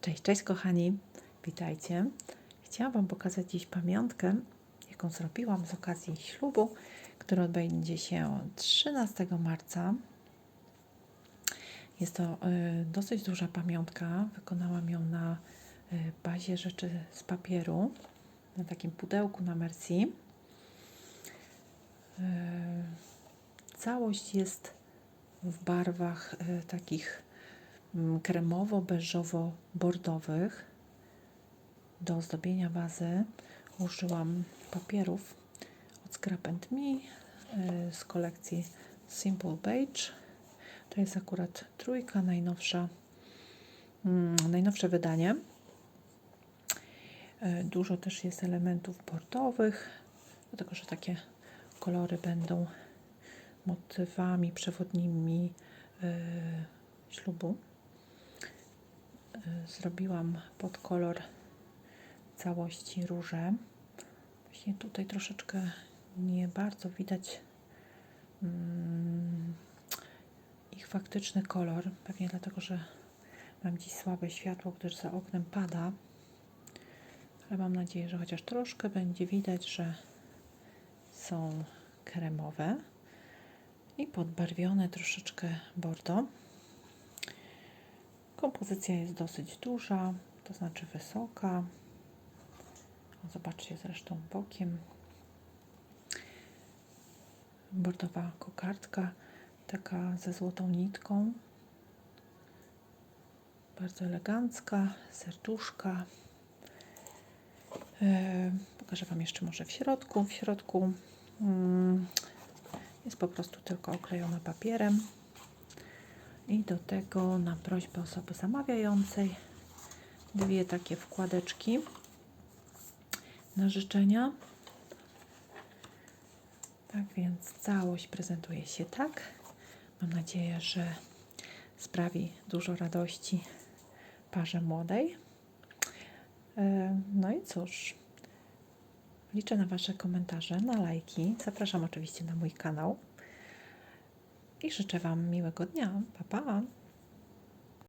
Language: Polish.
Cześć, cześć kochani, witajcie. Chciałam Wam pokazać dziś pamiątkę, jaką zrobiłam z okazji ślubu, który odbędzie się 13 marca. Jest to y, dosyć duża pamiątka. Wykonałam ją na y, bazie rzeczy z papieru, na takim pudełku na Merci. Y, całość jest w barwach y, takich kremowo-beżowo-bordowych. Do ozdobienia wazy użyłam papierów od Scrap Me y, z kolekcji Simple Beige. To jest akurat trójka, najnowsza, mm, najnowsze wydanie. Y, Dużo też jest elementów bordowych, dlatego że takie kolory będą motywami przewodnimi y, ślubu. Zrobiłam pod kolor całości róże. Właśnie tutaj troszeczkę nie bardzo widać mm, ich faktyczny kolor. Pewnie dlatego, że mam dziś słabe światło, gdyż za oknem pada. Ale mam nadzieję, że chociaż troszkę będzie widać, że są kremowe i podbarwione troszeczkę bordo. Kompozycja jest dosyć duża, to znaczy wysoka. Zobaczcie zresztą bokiem. Bordowa kokardka, taka ze złotą nitką. Bardzo elegancka, serduszka. E, Pokażę Wam jeszcze może w środku. W środku mm, jest po prostu tylko oklejona papierem. I do tego na prośbę osoby zamawiającej dwie takie wkładeczki na życzenia. Tak więc całość prezentuje się tak. Mam nadzieję, że sprawi dużo radości parze młodej. E, No i cóż, liczę na Wasze komentarze, na lajki. Zapraszam oczywiście na mój kanał i życzę Wam miłego dnia. Pa, pa!